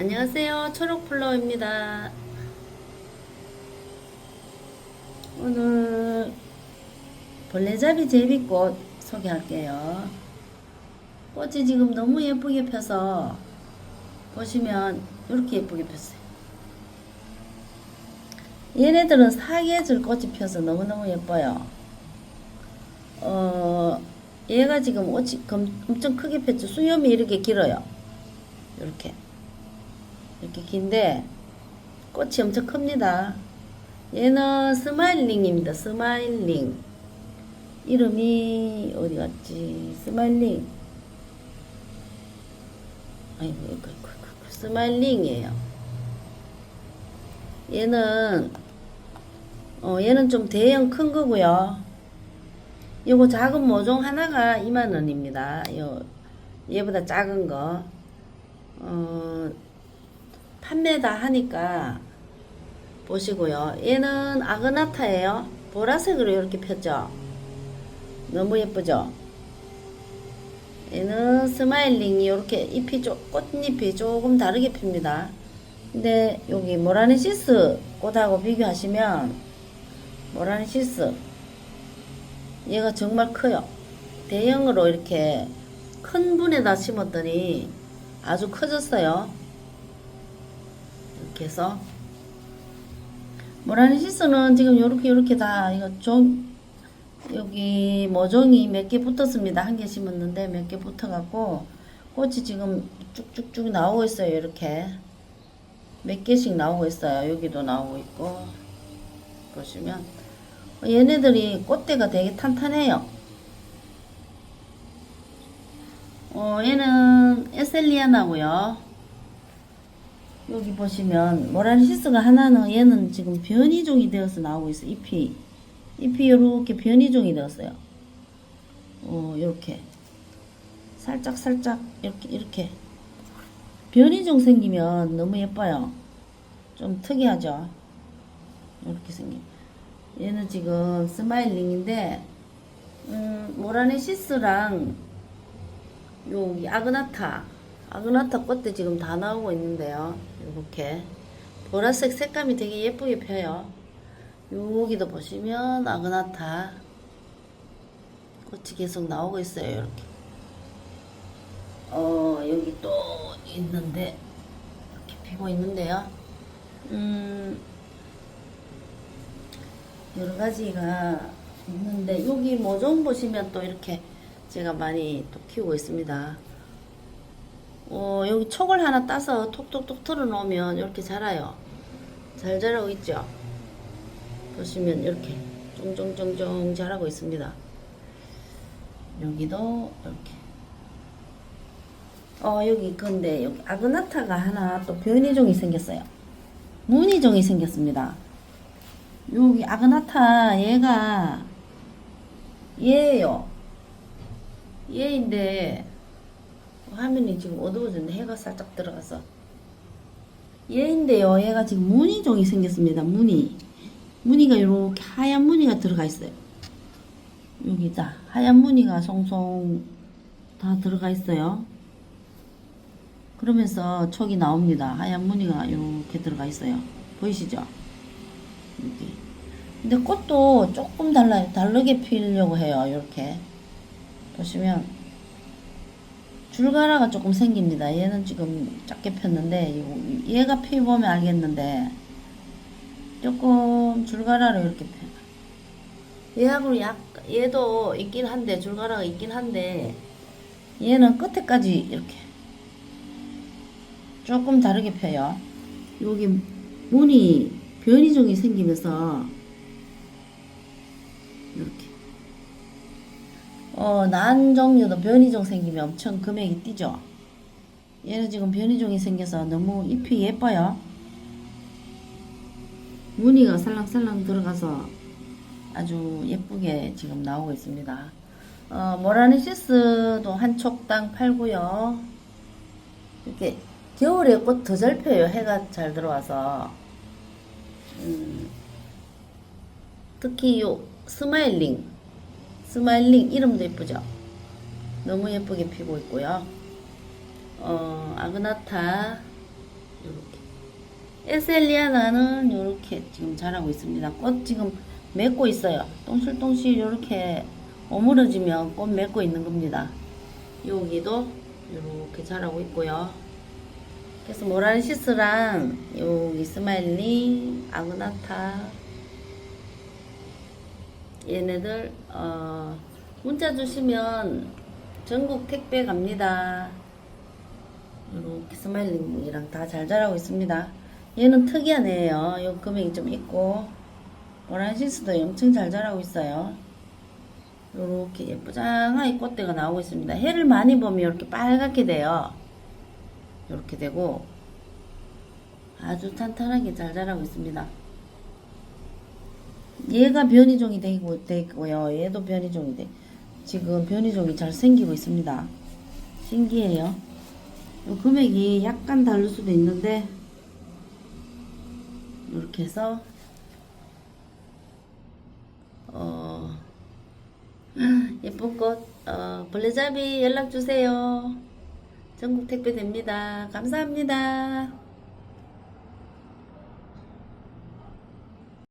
안녕하세요. 초록플러입니다. 오늘 벌레잡이 제비꽃 소개할게요. 꽃이 지금 너무 예쁘게 펴서 보시면 이렇게 예쁘게 폈어요. 얘네들은 사계절 꽃이 펴서 너무너무 예뻐요. 어, 얘가 지금 엄청 크게 폈죠. 수염이 이렇게 길어요. 이렇게. 이렇게 긴데, 꽃이 엄청 큽니다. 얘는 스마일링입니다. 스마일링. 이름이 어디 갔지? 스마일링. 아이고, 스마일링이에요. 얘는, 어, 얘는 좀 대형 큰 거고요. 요거 작은 모종 하나가 2만 원입니다. 요, 얘보다 작은 거. 어, 판매 다 하니까 보시고요. 얘는 아그나타예요. 보라색으로 이렇게 폈죠. 너무 예쁘죠? 얘는 스마일링이 이렇게 잎이 조, 꽃잎이 조금 다르게 핍니다. 근데 여기 모라네시스 꽃하고 비교하시면 모라네시스 얘가 정말 커요. 대형으로 이렇게 큰 분에다 심었더니 아주 커졌어요. 이렇게 해서 모라니시스는 지금 요렇게 요렇게 다 이거 종 여기 모종이 몇 개 붙었습니다. 한 개 심었는데 몇 개 붙어갖고 꽃이 지금 쭉쭉쭉 나오고 있어요. 이렇게 몇 개씩 나오고 있어요. 여기도 나오고 있고 보시면 얘네들이 꽃대가 되게 탄탄해요. 어, 얘는 에셀리아나고요. 여기 보시면 모라리시스가 하나는 얘는 지금 변이종이 되어서 나오고 있어요. 잎이 잎이 이렇게 변이종이 되었어요. 어, 이렇게 살짝 살짝 이렇게 이렇게 변이종 생기면 너무 예뻐요. 좀 특이하죠. 이렇게 생긴. 얘는 지금 스마일링인데 음, 모라네시스랑 여기 아그나타 아그나타 꽃대 지금 다 나오고 있는데요 이렇게. 보라색 색감이 되게 예쁘게 펴요. 여기도 보시면 아그나타 꽃이 계속 나오고 있어요 이렇게. 어 여기 또 있는데 이렇게 피고 있는데요. 음 여러 가지가 있는데 여기 모종 보시면 또 이렇게 제가 많이 또 키우고 있습니다. 어, 여기 촉을 하나 따서 톡톡톡 털어 놓으면 이렇게 자라요. 잘 자라고 있죠? 보시면 이렇게 쫑쫑쫑쫑 자라고 있습니다. 여기도 이렇게. 어, 여기 근데 여기 아그나타가 하나 또 변이종이 생겼어요. 무늬종이 생겼습니다. 여기 아그나타 얘가 얘예요. 얘인데 화면이 지금 어두워졌네. 해가 살짝 들어가서. 얘인데요. 얘가 지금 무늬종이 생겼습니다. 무늬. 무늬가 이렇게 하얀 무늬가 들어가 있어요. 여기다. 하얀 무늬가 송송 다 들어가 있어요. 그러면서 촉이 나옵니다. 하얀 무늬가 이렇게 들어가 있어요. 보이시죠? 여기. 근데 꽃도 조금 달라요 다르게 피려고 해요. 이렇게. 보시면 줄가라가 조금 생깁니다. 얘는 지금 작게 폈는데 얘가 피 보면 알겠는데 조금 줄가라로 이렇게 펴. 얘하고 약 얘도 있긴 한데 줄가라가 있긴 한데 얘는 끝에까지 이렇게 조금 다르게 펴요. 여기 무늬 변이종이 생기면서 어, 난 종류도 변이종 생기면 엄청 금액이 뛰죠. 얘는 지금 변이종이 생겨서 너무 잎이 예뻐요. 무늬가 살랑살랑 들어가서 아주 예쁘게 지금 나오고 있습니다. 어, 모라니시스도 한 촉당 팔고요. 이렇게 겨울에 꽃 더 잘 펴요. 해가 잘 들어와서. 음, 특히 요 스마일링 스마일링 이름도 예쁘죠? 너무 예쁘게 피고 있고요. 어, 아그나타 이렇게. 에셀리아나는 이렇게 지금 자라고 있습니다. 꽃 지금 맺고 있어요. 똥실똥실 이렇게 오므러지면 꽃 맺고 있는 겁니다. 여기도 이렇게 자라고 있고요. 그래서 모란시스랑 여기 스마일리, 아그나타 얘네들 어, 문자 주시면 전국 택배 갑니다. 이렇게 스마일링이랑 다 잘 자라고 있습니다. 얘는 특이한 애예요. 요 금액이 좀 있고 모란시스도 엄청 잘 자라고 있어요. 이렇게 예쁘장하게 꽃대가 나오고 있습니다. 해를 많이 보면 이렇게 빨갛게 돼요. 이렇게 되고 아주 탄탄하게 잘 자라고 있습니다. 얘가 변이종이 되고 되고요. 얘도 변이종이 돼. 지금 변이종이 잘 생기고 있습니다. 신기해요. 요 금액이 약간 다를 수도 있는데 이렇게 해서 어 예쁜 꽃 어, 벌레잡이 연락 주세요. 전국 택배 됩니다. 감사합니다.